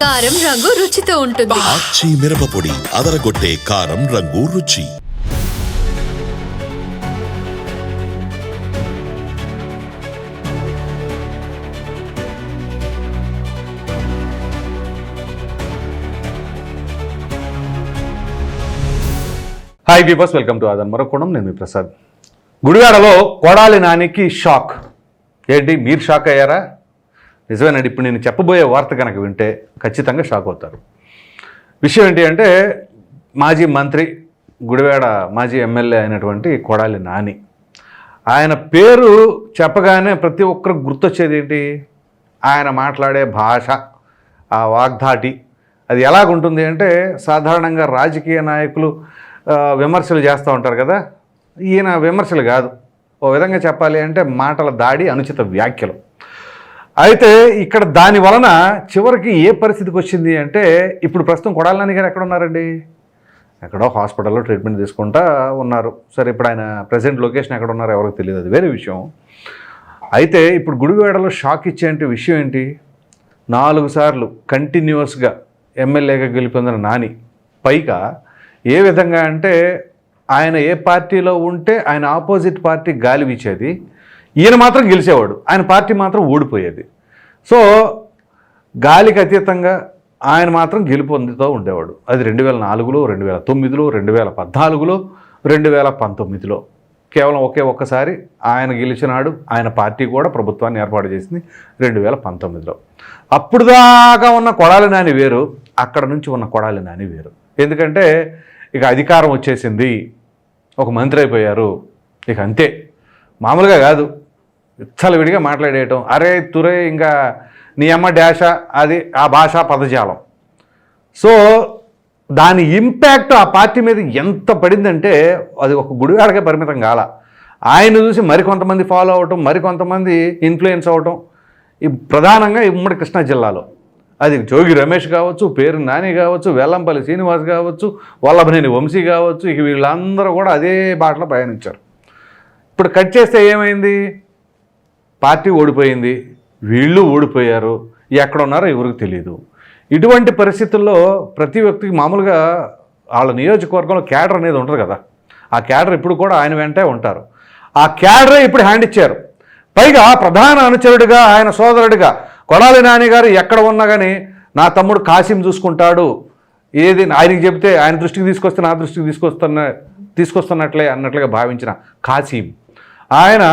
కారం రంగు రుచితో ఉంటుంది. ఆచి మిరపపొడి అదరగొట్టే కారం రంగు రుచి. హాయ్ పీపర్స్ వెల్కమ్ టు ఆదన్ మరొకడం నేను మీ ప్రసాద్ గుడివాడలో కొడాలి నానికి షాక్. ఏంటి? మీరు షాక్ అయ్యారా? నిజమేనండి. ఇప్పుడు నేను చెప్పబోయే వార్త కనుక వింటే ఖచ్చితంగా షాక్ అవుతారు. విషయం ఏంటి అంటే మాజీ మంత్రి గుడివాడ మాజీ ఎమ్మెల్యే అయినటువంటి కొడాలి నాని ఆయన పేరు చెప్పగానే ప్రతి ఒక్కరికి గుర్తొచ్చేది ఏంటి? ఆయన మాట్లాడే భాష ఆ వాగ్ధాటి అది ఎలాగుంటుంది అంటే సాధారణంగా రాజకీయ నాయకులు విమర్శలు చేస్తూ ఉంటారు కదా? ఈయన విమర్శలు కాదు. ఓ విధంగా చెప్పాలి అంటే మాటల దాడి అనుచిత వ్యాఖ్యలు. అయితే ఇక్కడ దాని వలన చివరికి ఏ పరిస్థితికి వచ్చింది అంటే ఇప్పుడు ప్రస్తుతం కొడాలని గారు ఎక్కడ ఉన్నారండి? ఎక్కడో హాస్పిటల్లో ట్రీట్మెంట్ తీసుకుంటా ఉన్నారు. సరే ఇప్పుడు ఆయన ప్రజెంట్ లొకేషన్ ఎక్కడ ఉన్నారో ఎవరికి తెలియదు. అది వేరే విషయం. అయితే ఇప్పుడు గుడివాడలో షాక్ ఇచ్చే విషయం ఏంటి? నాలుగు సార్లు కంటిన్యూస్గా ఎమ్మెల్యేగా గెలుపొందిన నాని. పైగా ఏ విధంగా అంటే ఆయన ఏ పార్టీలో ఉంటే ఆయన ఆపోజిట్ పార్టీ గాలి వీచేది. ఈయన మాత్రం గెలిచేవాడు. ఆయన పార్టీ మాత్రం ఓడిపోయేది. సో గాలికి అతీతంగా ఆయన మాత్రం గెలుపొందుతూ ఉండేవాడు. అది రెండు వేల నాలుగులో రెండు వేల తొమ్మిదిలో రెండు వేల పద్నాలుగులో రెండు వేల పంతొమ్మిదిలో. కేవలం ఒకే ఒక్కసారి ఆయన గెలిచినాడు. ఆయన పార్టీ కూడా ప్రభుత్వాన్ని ఏర్పాటు చేసింది రెండు వేల పంతొమ్మిదిలో. అప్పుడు దాకా ఉన్న కొడాలి నాని వేరు అక్కడ నుంచి ఉన్న కొడాలి నాని వేరు. ఎందుకంటే ఇక అధికారం వచ్చేసింది. ఒక మంత్రి అయిపోయారు. ఇక అంతే. మామూలుగా కాదు. విచ్చలవిడిగా మాట్లాడేయటం. అరే తురే ఇంకా నీ అమ్మ డాష అది ఆ భాష పదజాలం. సో దాని ఇంపాక్ట్ ఆ పార్టీ మీద ఎంత పడిందంటే అది ఒక గుడివాడకే పరిమితం కాల. ఆయన చూసి మరికొంతమంది ఫాలో అవటం మరికొంతమంది ఇన్ఫ్లుయెన్స్ అవటం ఈ ప్రధానంగా ఈ ఉమ్మడి కృష్ణా జిల్లాలో. అది జోగి రమేష్ కావచ్చు పేరు నాని కావచ్చు వెల్లంపల్లి శ్రీనివాస్ కావచ్చు వల్లభనేని వంశీ కావచ్చు ఇక వీళ్ళందరూ కూడా అదే బాటలో పయనించారు ఇప్పుడు కట్ చేస్తే ఏమైంది? పార్టీ ఓడిపోయింది వీళ్ళు ఓడిపోయారు ఎక్కడ ఉన్నారో ఎవరికి తెలియదు ఇటువంటి పరిస్థితుల్లో ప్రతి వ్యక్తికి మామూలుగా వాళ్ళ నియోజకవర్గంలో క్యాడర్ అనేది ఉంటుంది కదా. ఆ క్యాడర్ ఇప్పుడు కూడా ఆయన వెంటే ఉంటారు. ఆ క్యాడరే ఇప్పుడు హ్యాండ్ ఇచ్చారు. పైగా ప్రధాన అనుచరుడిగా ఆయన సోదరుడిగా కొడాలి నాని గారు ఎక్కడ ఉన్నా కానీ నా తమ్ముడు కాసిం చూసుకుంటాడు. ఏది ఆయనకి చెబితే ఆయన దృష్టికి తీసుకొస్తే నా దృష్టికి తీసుకొస్తున్న తీసుకొస్తున్నట్లే అన్నట్లుగా భావించిన కాసిం. ఆయన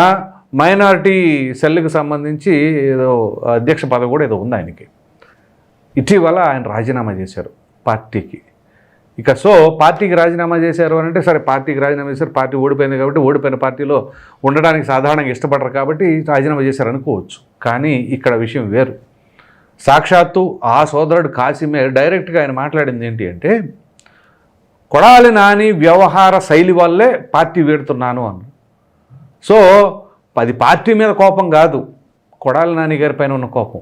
మైనారిటీ సెల్కి సంబంధించి ఏదో అధ్యక్ష పదవి కూడా ఏదో ఉంది ఆయనకి. ఇటీవల ఆయన రాజీనామా చేశారు పార్టీకి. ఇక సో పార్టీకి రాజీనామా చేశారు అని అంటే సరే పార్టీకి రాజీనామా చేశారు పార్టీ ఓడిపోయింది కాబట్టి ఓడిపోయిన పార్టీలో ఉండడానికి సాధారణంగా ఇష్టపడరు కాబట్టి రాజీనామా చేశారు అనుకోవచ్చు. కానీ ఇక్కడ విషయం వేరు. సాక్షాత్తు ఆ సోదరుడు కాసిమే డైరెక్ట్గా ఆయన మాట్లాడింది ఏంటి అంటే కొడాలి నాని వ్యవహార శైలి వల్లే పార్టీ వీడుతున్నాను అన్న సో అది పార్టీ మీద కోపం కాదు. కొడాలి నాని గారి పైన ఉన్న కోపం.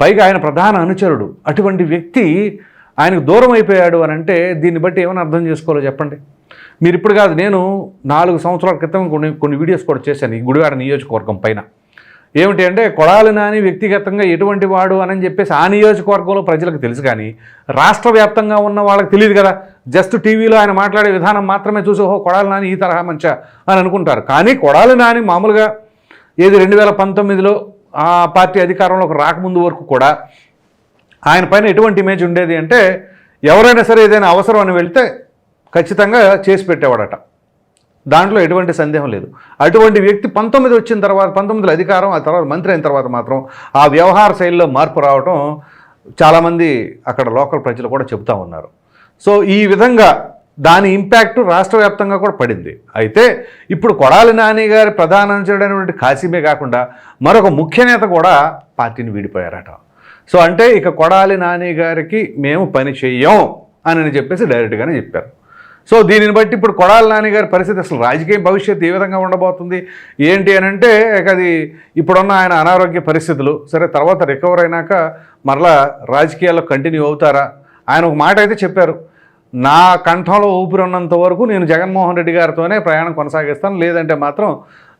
పైగా ఆయన ప్రధాన అనుచరుడు. అటువంటి వ్యక్తి ఆయనకు దూరం అయిపోయాడు అని అంటే దీన్ని బట్టి ఏమైనా అర్థం చేసుకోవాలో చెప్పండి. మీరు ఇప్పుడు కాదు నేను నాలుగు సంవత్సరాల క్రితం కొన్ని కొన్ని వీడియోస్ కూడా చేశాను ఈ గుడివాడ నియోజకవర్గం పైన. ఏమిటి అంటే కొడాలి నాని వ్యక్తిగతంగా ఎటువంటి వాడు అని చెప్పేసి ఆ నియోజకవర్గంలో ప్రజలకు తెలుసు కానీ రాష్ట్ర వ్యాప్తంగా ఉన్న వాళ్ళకి తెలియదు కదా. జస్ట్ టీవీలో ఆయన మాట్లాడే విధానం మాత్రమే చూసి ఓహో కొడాలి నాని ఈ తరహా మంచా అని అనుకుంటారు. కానీ కొడాలి నాని మామూలుగా ఏది రెండు వేల పంతొమ్మిదిలో ఆ పార్టీ అధికారంలోకి రాకముందు వరకు కూడా ఆయన పైన ఎటువంటి ఇమేజ్ ఉండేది అంటే ఎవరైనా సరే ఏదైనా అవసరం అని వెళ్తే ఖచ్చితంగా చేసి పెట్టేవాడట. దాంట్లో ఎటువంటి సందేహం లేదు. అటువంటి వ్యక్తి పంతొమ్మిది వచ్చిన తర్వాత పంతొమ్మిదిలో అధికారం ఆ తర్వాత మంత్రి అయిన తర్వాత మాత్రం ఆ వ్యవహార శైలిలో మార్పు రావటం చాలామంది అక్కడ లోకల్ ప్రజలు కూడా చెబుతూ ఉన్నారు. సో ఈ విధంగా దాని ఇంపాక్ట్ రాష్ట్ర వ్యాప్తంగా కూడా పడింది. అయితే ఇప్పుడు కొడాలి నాని గారి ప్రధాన అనుచరుడైనటువంటి కాశీమే కాకుండా మరొక ముఖ్య నేత కూడా పార్టీని వీడిపోయారట. సో అంటే ఇక కొడాలి నాని గారికి మేము పని చెయ్యం అని చెప్పేసి డైరెక్ట్గానే చెప్పారు. సో దీనిని బట్టి ఇప్పుడు కొడాలి నాని గారి పరిస్థితి అసలు రాజకీయ భవిష్యత్తు ఏ విధంగా ఉండబోతుంది? ఏంటి అని అంటే ఇక అది ఇప్పుడున్న ఆయన అనారోగ్య పరిస్థితులు సరే తర్వాత రికవర్ అయినాక మరలా రాజకీయాల్లో కంటిన్యూ అవుతారా? ఆయన ఒక మాట అయితే చెప్పారు. నా కంఠంలో ఊపిరి ఉన్నంత వరకు నేను జగన్మోహన్ రెడ్డి గారితోనే ప్రయాణం కొనసాగిస్తాను. లేదంటే మాత్రం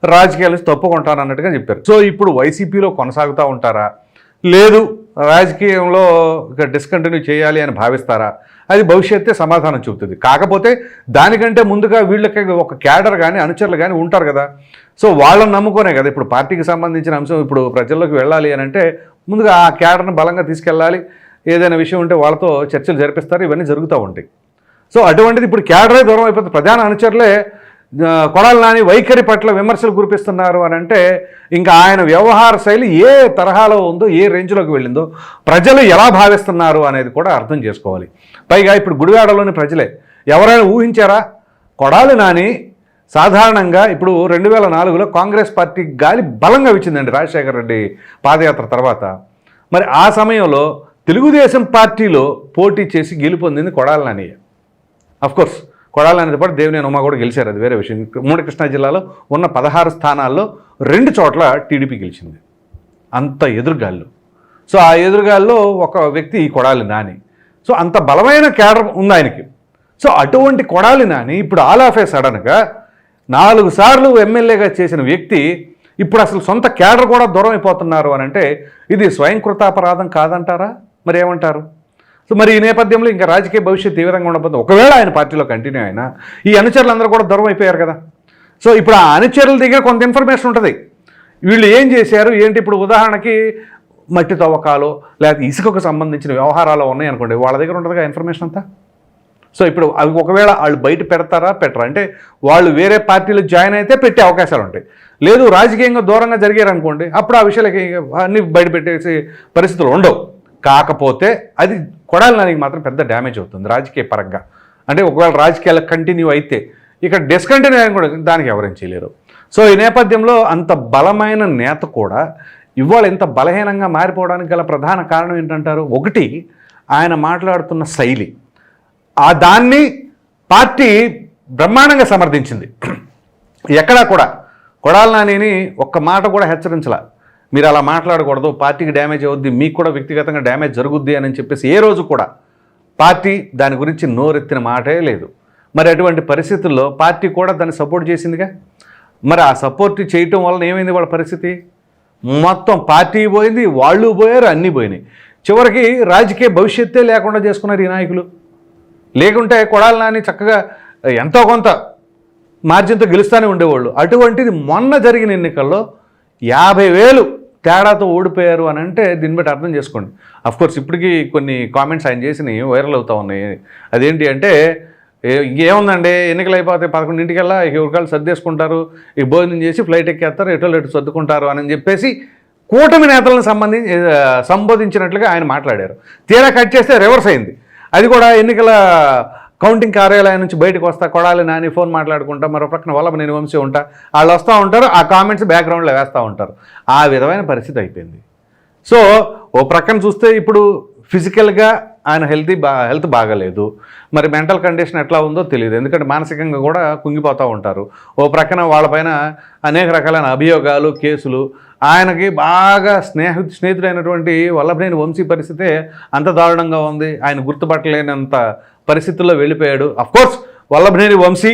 రాజకీయాలు తప్పుకుంటాను అన్నట్టుగా చెప్పారు. సో ఇప్పుడు వైసీపీలో కొనసాగుతూ ఉంటారా? లేదు రాజకీయంలో ఇక డిస్కంటిన్యూ చేయాలి అని భావిస్తారా? అది భవిష్యత్తే సమాధానం చెబుతుంది. కాకపోతే దానికంటే ముందుగా వీళ్ళకి ఒక క్యాడర్ కానీ అనుచరులు కానీ ఉంటారు కదా. సో వాళ్ళని నమ్ముకునే కదా. ఇప్పుడు పార్టీకి సంబంధించిన అంశం ఇప్పుడు ప్రజల్లోకి వెళ్ళాలి అని అంటే ముందుగా ఆ క్యాడర్ని బలంగా తీసుకెళ్ళాలి. ఏదైనా విషయం ఉంటే వాళ్ళతో చర్చలు జరిపిస్తారు ఇవన్నీ జరుగుతూ ఉంటాయి. సో అటువంటిది ఇప్పుడు క్యాడరే దూరం అయిపోతుంది. ప్రధాన అనుచరులే కొడాలి నాని వైఖరి పట్ల విమర్శలు కురిపిస్తున్నారు అని అంటే ఇంకా ఆయన వ్యవహార శైలి ఏ తరహాలో ఉందో ఏ రేంజ్లోకి వెళ్ళిందో ప్రజలు ఎలా భావిస్తున్నారు అనేది కూడా అర్థం చేసుకోవాలి. పైగా ఇప్పుడు గుడివాడలోని ప్రజలే ఎవరైనా ఊహించారా? కొడాలి నాని సాధారణంగా ఇప్పుడు రెండు వేల నాలుగులో కాంగ్రెస్ పార్టీ గాలి బలంగా వచ్చిందండి రాజశేఖర రెడ్డి పాదయాత్ర తర్వాత. మరి ఆ సమయంలో తెలుగుదేశం పార్టీలో పోటీ చేసి గెలుపొందింది కొడాల నాని అఫ్కోర్స్ కొడాల అనేది పాటు దేవినేని ఉమా కూడా గెలిచారు అది వేరే విషయం. ఉమ్మడి కృష్ణా జిల్లాలో ఉన్న పదహారు స్థానాల్లో రెండు చోట్ల టీడీపీ గెలిచింది. అంత ఎదురుగాళ్ళు. సో ఆ ఎదురుగాల్లో ఒక వ్యక్తి ఈ కొడాలి నాని. సో అంత బలమైన కేడర్ ఉంది ఆయనకి. సో అటువంటి కొడాలి నాని ఇప్పుడు ఆల్ ఆఫ్ ఏ సడన్గా నాలుగు సార్లు ఎమ్మెల్యేగా చేసిన వ్యక్తి ఇప్పుడు అసలు సొంత కేడర్ కూడా దూరం అయిపోతున్నారు అని అంటే ఇది స్వయంకృతాపరాధం కాదంటారా? మరి ఏమంటారు సో మరి ఈ నేపథ్యంలో ఇంకా రాజకీయ భవిష్యత్తు తీవ్రంగా విధంగా ఉండబోతుంది? ఒకవేళ ఆయన పార్టీలో కంటిన్యూ అయినా ఈ అనుచరులందరూ కూడా దూరం అయిపోయారు కదా. సో ఇప్పుడు ఆ అనుచరుల దగ్గర కొంత ఇన్ఫర్మేషన్ ఉంటుంది. వీళ్ళు ఏం చేశారు? ఏంటి ఇప్పుడు ఉదాహరణకి మట్టి తవ్వకాలు లేకపోతే ఇసుకకు సంబంధించిన వ్యవహారాలు ఉన్నాయి అనుకోండి వాళ్ళ దగ్గర ఉంటుందిగా ఇన్ఫర్మేషన్ అంతా? సో ఇప్పుడు అవి ఒకవేళ వాళ్ళు బయట పెడతారా? పెట్టరా? అంటే వాళ్ళు వేరే పార్టీలో జాయిన్ అయితే పెట్టే అవకాశాలు ఉంటాయి. లేదు రాజకీయంగా దూరంగా జరిగారు అనుకోండి అప్పుడు ఆ విషయాలకి అన్ని బయట పెట్టేసి పరిస్థితులు ఉండవు. కాకపోతే అది కొడాలనానికి మాత్రం పెద్ద డ్యామేజ్ అవుతుంది రాజకీయ పరంగా. అంటే ఒకవేళ రాజకీయాలు కంటిన్యూ అయితే ఇక్కడ డిస్కంటిన్యూ అయిన కూడా దానికి ఎవరేం చేయలేరు. సో ఈ నేపథ్యంలో అంత బలమైన నేత కూడా ఇవాళ ఇంత బలహీనంగా మారిపోవడానికి గల ప్రధాన కారణం ఏంటంటారు? ఒకటి ఆయన మాట్లాడుతున్న శైలి. ఆ దాన్ని పార్టీ బ్రహ్మాండంగా సమర్థించింది. ఎక్కడా కూడా. కొడాలి నానిని ఒక్క మాట కూడా హెచ్చరించలే. మీరు అలా మాట్లాడకూడదు పార్టీకి డ్యామేజ్ అవుద్ది మీకు కూడా వ్యక్తిగతంగా డ్యామేజ్ జరుగుద్ది అని చెప్పేసి ఏ రోజు కూడా పార్టీ దాని గురించి నోరెత్తిన మాటే లేదు. మరి అటువంటి పరిస్థితుల్లో పార్టీ కూడా దాన్ని సపోర్ట్ చేసిందిగా? మరి ఆ సపోర్ట్ చేయటం వలన ఏమైంది వాళ్ళ పరిస్థితి? మొత్తం పార్టీ పోయింది వాళ్ళు పోయారు అన్నీ పోయినాయి. చివరికి రాజకీయ భవిష్యత్తే లేకుండా చేసుకున్నారు ఈ నాయకులు. లేకుంటే కొడాలి నాని చక్కగా ఎంతో కొంత మార్జిన్తో గెలుస్తూనే ఉండేవాళ్ళు. అటువంటిది మొన్న జరిగిన ఎన్నికల్లో యాభై వేలు తేడాతో ఓడిపోయారు అని అంటే దీన్ని బట్టి అర్థం చేసుకోండి. అఫ్కోర్స్ ఇప్పటికీ కొన్ని కామెంట్స్ ఆయన చేసినవి వైరల్ అవుతా ఉన్నాయి. అదేంటి అంటే ఏ- ఏముందండి ఎన్నికలు అయిపోతే పదకొండింటికల్లా ఇక ఎవరికాలు సర్దేసుకుంటారు? ఈ భోజనం చేసి ఫ్లైట్ ఎక్కేస్తారు ఎటో ఎటు సర్దుకుంటారు అని చెప్పేసి కూటమి నేతలను సంబంధించి సంబోధించినట్లుగా ఆయన మాట్లాడారు. తీరా కట్ చేస్తే రివర్స్ అయింది. అది కూడా ఎన్నికల కౌంటింగ్ కార్యాలయం నుంచి బయటకు వస్తా కొడాలి నాని ఫోన్ మాట్లాడుకుంటా మరో ప్రక్కన వల్ల నేను వంశీ ఉంటా వాళ్ళు వస్తూ ఉంటారు ఆ కామెంట్స్ బ్యాక్గ్రౌండ్లో వేస్తూ ఉంటారు. ఆ విధమైన పరిస్థితి అయిపోయింది. సో ఓ ప్రక్కన చూస్తే ఇప్పుడు ఫిజికల్గా ఆయన హెల్తీ బా హెల్త్ బాగాలేదు. మరి మెంటల్ కండిషన్ ఎట్లా ఉందో తెలియదు. ఎందుకంటే మానసికంగా కూడా కుంగిపోతూ ఉంటారు. ఓ ప్రక్కన వాళ్ళపైన అనేక రకాలైన అభియోగాలు కేసులు ఆయనకి బాగా స్నేహ స్నేహితుడైనటువంటి వల్లభనేని వంశీ పరిస్థితే అంత దారుణంగా ఉంది. ఆయన గుర్తుపట్టలేనంత పరిస్థితుల్లో వెళ్ళిపోయాడు. అఫ్కోర్స్ వల్లభనేని వంశీ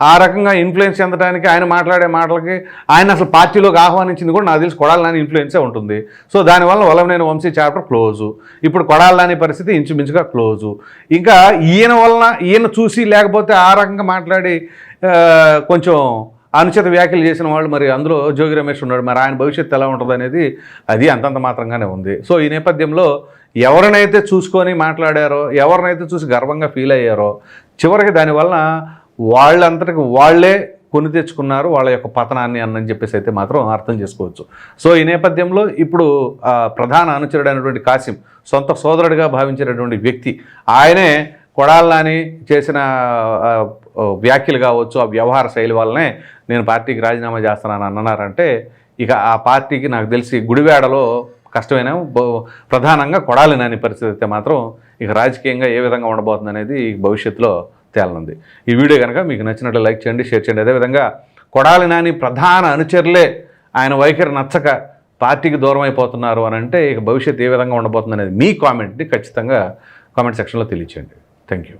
ఆ రకంగా ఇన్ఫ్లుయెన్స్ చెందడానికి ఆయన మాట్లాడే మాటలకి ఆయన అసలు పార్టీలోకి ఆహ్వానించింది కూడా నాకు తెలిసి కొడాలని ఇన్ఫ్లుయెన్సే ఉంటుంది. సో దానివల్ల వల్లభనేని వంశీ చాప్టర్ క్లోజు ఇప్పుడు కొడాలని పరిస్థితి ఇంచుమించుగా క్లోజు ఇంకా ఈయన వలన ఈయన చూసి లేకపోతే ఆ రకంగా మాట్లాడి కొంచెం అనుచిత వ్యాఖ్యలు చేసిన వాళ్ళు మరి అందులో జోగి రమేష్ ఉన్నాడు. మరి ఆయన భవిష్యత్తు ఎలా ఉంటుంది అనేది అది అంతంత మాత్రంగానే ఉంది. సో ఈ నేపథ్యంలో ఎవరినైతే చూసుకొని మాట్లాడారో ఎవరినైతే చూసి గర్వంగా ఫీల్ అయ్యారో చివరికి దానివల్ల వాళ్ళంతటికి వాళ్ళే కొని తెచ్చుకున్నారు వాళ్ళ యొక్క పతనాన్ని అన్నని చెప్పేసి అయితే మాత్రం అర్థం చేసుకోవచ్చు. సో ఈ నేపథ్యంలో ఇప్పుడు ప్రధాన అనుచరుడైనటువంటి కాసిం సొంత సోదరుడిగా భావించినటువంటి వ్యక్తి ఆయనే కొడాలని చేసిన వ్యాఖ్యలు కావచ్చు ఆ వ్యవహార శైలి వల్లనే నేను పార్టీకి రాజీనామా చేస్తున్నాను అన్నారంటే ఇక ఆ పార్టీకి నాకు తెలిసి గుడివాడలో కష్టమైన ప్రధానంగా కొడాలి నాని పరిస్థితి అయితే మాత్రం ఇక రాజకీయంగా ఏ విధంగా ఉండబోతుంది అనేది భవిష్యత్తులో తేలనుంది. ఈ వీడియో కనుక మీకు నచ్చినట్లు లైక్ చేయండి షేర్ చేయండి. అదేవిధంగా కొడాలి నాని ప్రధాన అనుచరులే ఆయన వైఖరి నచ్చక పార్టీకి దూరం అయిపోతున్నారు అని అంటే ఇక భవిష్యత్తు ఏ విధంగా ఉండబోతుంది అనేది మీ కామెంట్ని ఖచ్చితంగా కామెంట్ సెక్షన్లో తెలియచేయండి. Thank you